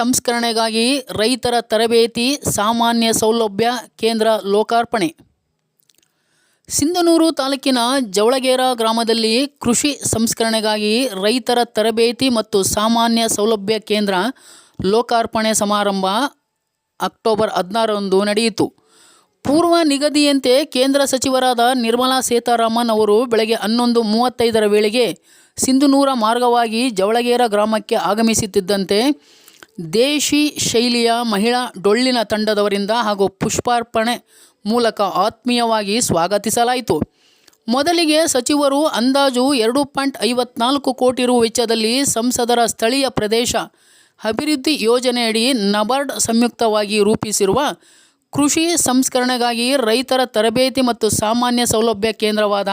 ಸಂಸ್ಕರಣೆಗಾಗಿ ರೈತರ ತರಬೇತಿ, ಸಾಮಾನ್ಯ ಸೌಲಭ್ಯ, ಕೇಂದ್ರ ಲೋಕಾರ್ಪಣೆ. ಸಿಂಧನೂರು ತಾಲೂಕಿನ ಜವಳಗೇರ ಗ್ರಾಮದಲ್ಲಿ ಕೃಷಿ ಸಂಸ್ಕರಣೆಗಾಗಿ ರೈತರ ತರಬೇತಿ ಮತ್ತು ಸಾಮಾನ್ಯ ಸೌಲಭ್ಯ ಕೇಂದ್ರ ಲೋಕಾರ್ಪಣೆ ಸಮಾರಂಭ ಅಕ್ಟೋಬರ್ ಹದಿನಾರರಂದು ನಡೆಯಿತು. ಪೂರ್ವ ನಿಗದಿಯಂತೆ ಕೇಂದ್ರ ಸಚಿವರಾದ ನಿರ್ಮಲಾ ಸೀತಾರಾಮನ್ ಅವರು ಬೆಳಗ್ಗೆ ಹನ್ನೊಂದು ಮೂವತ್ತೈದರ ವೇಳೆಗೆ ಸಿಂಧುನೂರ ಮಾರ್ಗವಾಗಿ ಜವಳಗೇರ ಗ್ರಾಮಕ್ಕೆ ಆಗಮಿಸುತ್ತಿದ್ದಂತೆ ದೇಶಿ ಶೈಲಿಯ ಮಹಿಳಾ ಡೊಳ್ಳಿನ ತಂಡದವರಿಂದ ಹಾಗೂ ಪುಷ್ಪಾರ್ಪಣೆ ಮೂಲಕ ಆತ್ಮೀಯವಾಗಿ ಸ್ವಾಗತಿಸಲಾಯಿತು. ಮೊದಲಿಗೆ ಸಚಿವರು ಅಂದಾಜು ಎರಡು ಪಾಯಿಂಟ್ ಐವತ್ನಾಲ್ಕು ಕೋಟಿ ರು ವೆಚ್ಚದಲ್ಲಿ ಸಂಸದರ ಸ್ಥಳೀಯ ಪ್ರದೇಶ ಅಭಿವೃದ್ಧಿ ಯೋಜನೆಯಡಿ ನಬಾರ್ಡ್ ಸಂಯುಕ್ತವಾಗಿ ರೂಪಿಸಿರುವ ಕೃಷಿ ಸಂಸ್ಕರಣೆಗಾಗಿ ರೈತರ ತರಬೇತಿ ಮತ್ತು ಸಾಮಾನ್ಯ ಸೌಲಭ್ಯ ಕೇಂದ್ರವಾದ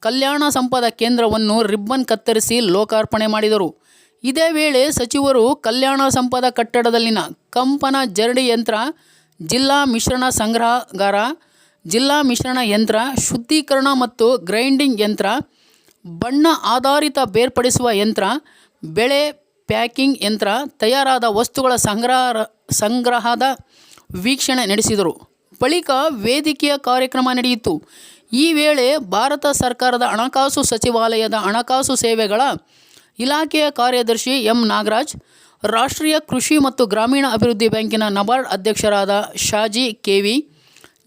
ಕಲ್ಯಾಣ ಸಂಪದ ಕೇಂದ್ರವನ್ನು ರಿಬ್ಬನ್ ಕತ್ತರಿಸಿ ಲೋಕಾರ್ಪಣೆ ಮಾಡಿದರು. ಇದೇ ವೇಳೆ ಸಚಿವರು ಕಲ್ಯಾಣ ಸಂಪದ ಕಟ್ಟಡದಲ್ಲಿನ ಕಂಪನ ಜರಡಿ ಯಂತ್ರ, ಜಿಲ್ಲಾ ಮಿಶ್ರಣ ಸಂಗ್ರಹಗಾರ, ಜಿಲ್ಲಾ ಮಿಶ್ರಣ ಯಂತ್ರ, ಶುದ್ಧೀಕರಣ ಮತ್ತು ಗ್ರೈಂಡಿಂಗ್ ಯಂತ್ರ, ಬಣ್ಣ ಆಧಾರಿತ ಬೇರ್ಪಡಿಸುವ ಯಂತ್ರ, ಬೆಳೆ ಪ್ಯಾಕಿಂಗ್ ಯಂತ್ರ ತಯಾರಾದ ವಸ್ತುಗಳ ಸಂಗ್ರಹ ಸಂಗ್ರಹದ ವೀಕ್ಷಣೆ ನಡೆಸಿದರು. ಬಳಿಕ ವೇದಿಕೆಯ ಕಾರ್ಯಕ್ರಮ ನಡೆಯಿತು. ಈ ವೇಳೆ ಭಾರತ ಸರ್ಕಾರದ ಹಣಕಾಸು ಸಚಿವಾಲಯದ ಹಣಕಾಸು ಸೇವೆಗಳ ಇಲಾಖೆಯ ಕಾರ್ಯದರ್ಶಿ ಎಂ ನಾಗರಾಜ್, ರಾಷ್ಟ್ರೀಯ ಕೃಷಿ ಮತ್ತು ಗ್ರಾಮೀಣ ಅಭಿವೃದ್ಧಿ ಬ್ಯಾಂಕಿನ ನಬಾರ್ಡ್ ಅಧ್ಯಕ್ಷರಾದ ಶಾಜಿ ಕೆವಿ,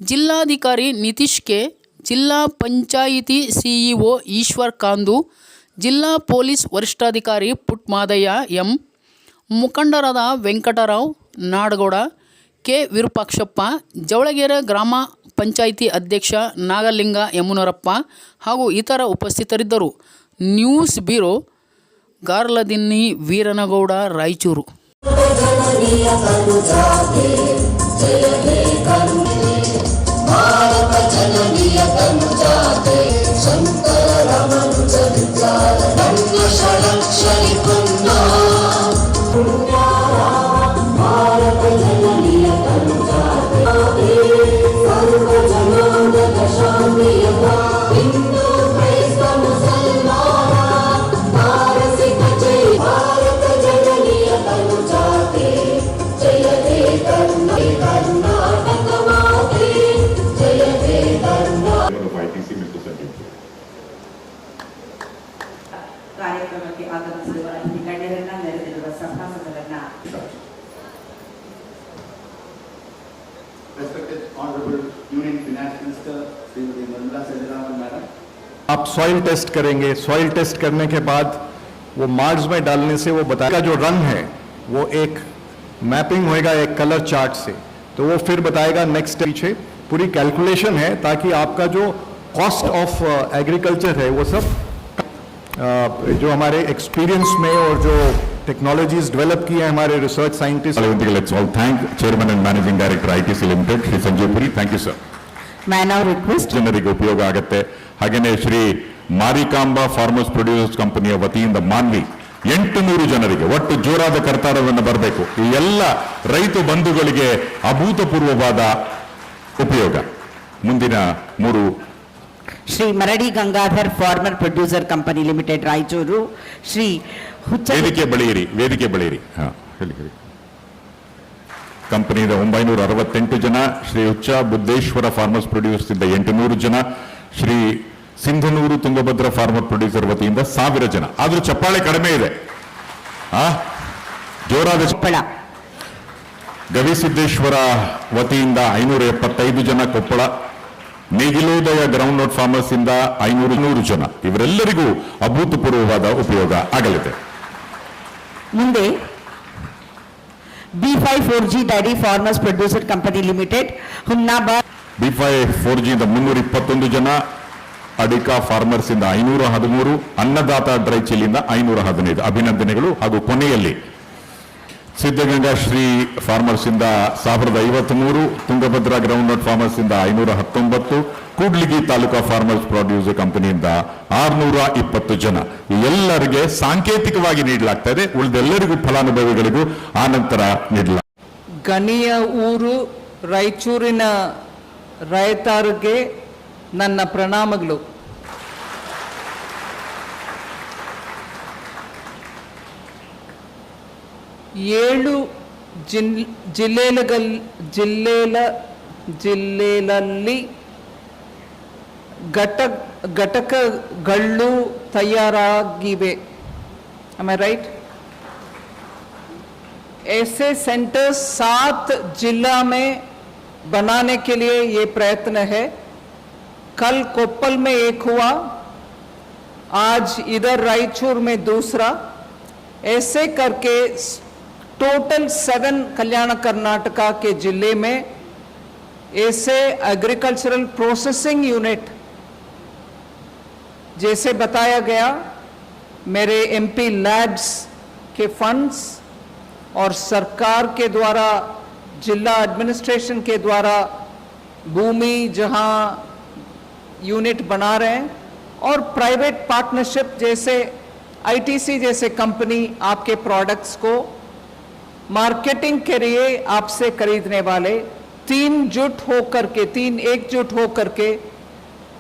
ಜಿಲ್ಲಾಧಿಕಾರಿ ನಿತೀಶ್ ಕೆ, ಜಿಲ್ಲಾ ಪಂಚಾಯಿತಿ ಸಿಇಒ ಈಶ್ವರ್ ಕಾಂದು, ಜಿಲ್ಲಾ ಪೊಲೀಸ್ ವರಿಷ್ಠಾಧಿಕಾರಿ ಪುಟ್ಮಾದಯ್ಯ ಎಂ, ಮುಖಂಡರಾದ ವೆಂಕಟರಾವ್ ನಾಡಗೌಡ, ಕೆ ವಿರೂಪಾಕ್ಷಪ್ಪ, ಜವಳಗೆರೆ ಗ್ರಾಮ ಪಂಚಾಯಿತಿ ಅಧ್ಯಕ್ಷ ನಾಗಲಿಂಗ ಯಮುನರಪ್ಪ ಹಾಗೂ ಇತರ ಉಪಸ್ಥಿತರಿದ್ದರು. News bureau Garladinni Veeranagouda Raichur. ಕಾರ್ಯಕ್ರಮಕ್ಕೆ ಆಗಮಿಸಿರುವ ಈ ಗಣ್ಯರನ್ನ ನೆರೆದಿರುವ ಸಭಾಸದರನ್ನ Respected Honorable Union Finance Minister, Srimati Nirmala Sitharaman Madam. आप सॉइल टेस्ट करेंगे सॉइल टेस्ट करने के बाद वो मार्ड्स में डालने से वो बताएगा जो रंग है वो एक मैपिंग होएगा एक कलर चार्ट से तो वो फिर बताएगा नेक्स्ट पीछे पूरी कैलकुलेशन है ताकि आपका जो कॉस्ट ऑफ एग्रीकल्चर है वो सब अ, जो हमारे एक्सपीरियंस में और जो टेक्नोलॉजीज डेवलप की है हमारे research scientist Parliamentary, let's all thank Chairman and Managing Director ITC Limited, Shri Sanjeev Puri. Thank you, sir. Man of request ಜನರಿಗೆ ಉಪಯೋಗ ಆಗುತ್ತೆ ಹಾಗೇನೆ ಶ್ರೀ ಮಾರಿಕಾಂಬಾ ಫಾರ್ಮರ್ಸ್ ಪ್ರೊಡ್ಯೂಸರ್ಸ್ ಕಂಪನಿಯ ವತಿಯಿಂದ ಮಾನ್ವಿ ಎಂಟು ನೂರು ಜನರಿಗೆ ಒಟ್ಟು ಜೋರಾದ ಕರ್ತಾರವನ್ನು ಬರಬೇಕು ಈ ಎಲ್ಲ ರೈತ ಬಂಧುಗಳಿಗೆ ಅಭೂತಪೂರ್ವವಾದ ಉಪಯೋಗ ಮುಂದಿನ ಮೂರು Shri Maradi Gangadhar farmer producer company limited Raichur Shri Huccha ವೇದಿಕೆ ಬಳಿಯಿರಿ ವೇದಿಕೆ ಬಳಿಯಿರಿ. ಹಾಂ ಹೇಳಿ ಹೇಳಿ. ಕಂಪನಿಯಿಂದ ಒಂಬೈನೂರ ಅರವತ್ತೆಂಟು ಜನ ಶ್ರೀ ಹುಚ್ಚ ಬುದ್ದೇಶ್ವರ ಫಾರ್ಮರ್ಸ್ ಪ್ರೊಡ್ಯೂಸರ್ಸ್ ಇಂದ ಎಂಟುನೂರು ಜನ ಶ್ರೀ ಸಿಂಧನೂರು ತುಂಗಭದ್ರ ಫಾರ್ಮರ್ ಪ್ರೊಡ್ಯೂಸರ್ ವತಿಯಿಂದ ಸಾವಿರ ಜನ. ಆದರೂ ಚಪ್ಪಾಳೆ ಕಡಿಮೆ ಇದೆ. ಆ ಜೋರಾದ ಕೊಪ್ಪಳ. ಗವಿಸಿದ್ದೇಶ್ವರ ವತಿಯಿಂದ ಐನೂರ ಎಪ್ಪತ್ತೈದು ಜನ Koppal. Negilodaya groundnut farmers ಇಂದ ಐನೂರು ನೂರು ಜನ. ಇವರೆಲ್ಲರಿಗೂ ಅಭೂತಪೂರ್ವವಾದ ಉಪಯೋಗ ಆಗಲಿದೆ. ಮುಂದೆ B five four G daddy farmers producer company limited Humnabad. B five four ಜಿಯಿಂದ ಮುನ್ನೂರ ಇಪ್ಪತ್ತೊಂದು ಜನ ಅಡಿಕಾ ಫಾರ್ಮರ್ಸ್ ಇಂದ ಐನೂರ ಹದಿಮೂರು ಅನ್ನದಾತ ಡ್ರೈ ಚಿಲ್ಲಿಂದ ಐನೂರ ಹದಿನೈದು. ಅಭಿನಂದನೆಗಳು ಹಾಗೂ ಕೊನೆಯಲ್ಲಿ ಸಿದ್ಧಗಂಗಾ ಶ್ರೀ ಫಾರ್ಮರ್ಸ್ ಇಂದ ಸಾವಿರದ ಐವತ್ಮೂರು, ತುಂಗಭದ್ರಾ ಗ್ರೌಂಡ್ ನಟ್ ಫಾರ್ಮರ್ಸ್ ಇಂದ ಐನೂರ ಹತ್ತೊಂಬತ್ತು, ಕೂಡ್ಲಿಗಿ ತಾಲೂಕಾ ಫಾರ್ಮರ್ಸ್ ಪ್ರೊಡ್ಯೂಸರ್ ಕಂಪನಿಯಿಂದ ಆರ್ನೂರ ಇಪ್ಪತ್ತು ಜನ. ಎಲ್ಲರಿಗೆ ಸಾಂಕೇತಿಕವಾಗಿ ನೀಡಲಾಗ್ತಾ ಇದೆ ಉಳಿದೆಲ್ಲರಿಗೂ ಫಲಾನುಭವಿಗಳಿಗೂ ಆನಂತರ ನೀಡಲಾಗ್ತದೆ. ಗಣಿಯ ಊರು ರಾಯಚೂರಿನ ರೈತರಿಗೆ ನನ್ನ ಪ್ರಣಾಮಗಳು. ಏಳು ಜಿಲ್ ಜಿಲ್ಲೆಲಗಲ್ ಜಿಲ್ಲೆಲ ಜಿಲ್ಲೆಲಲ್ಲಿ ಘಟ ಘಟಕಗಳು ತಯಾರಾಗಿವೆ am I right? ऐसे सेंटर्स सात जिला में बनाने के लिए ये प्रयत्न है कल कोप्पल में एक हुआ आज इधर रायचूर में दूसरा ऐसे करके टोटल सेवन कल्याण कर्नाटका के ज़िले में ऐसे एग्रीकल्चरल प्रोसेसिंग यूनिट जैसे बताया गया, मेरे एमपी लैब्स के फंड्स और सरकार के द्वारा, जिला एडमिनिस्ट्रेशन के द्वारा भूमि जहाँ यूनिट बना रहे हैं और प्राइवेट पार्टनरशिप जैसे आईटीसी जैसे कंपनी आपके प्रोडक्ट्स को मार्केटिंग के लिए आपसे खरीदने वाले तीन जुट होकर के, तीन एकजुट होकर के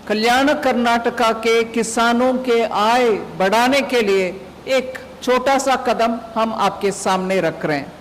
कल्याण कर्नाटका के किसानों के आय बढ़ाने के लिए एक छोटा सा कदम हम आपके सामने रख रहे हैं।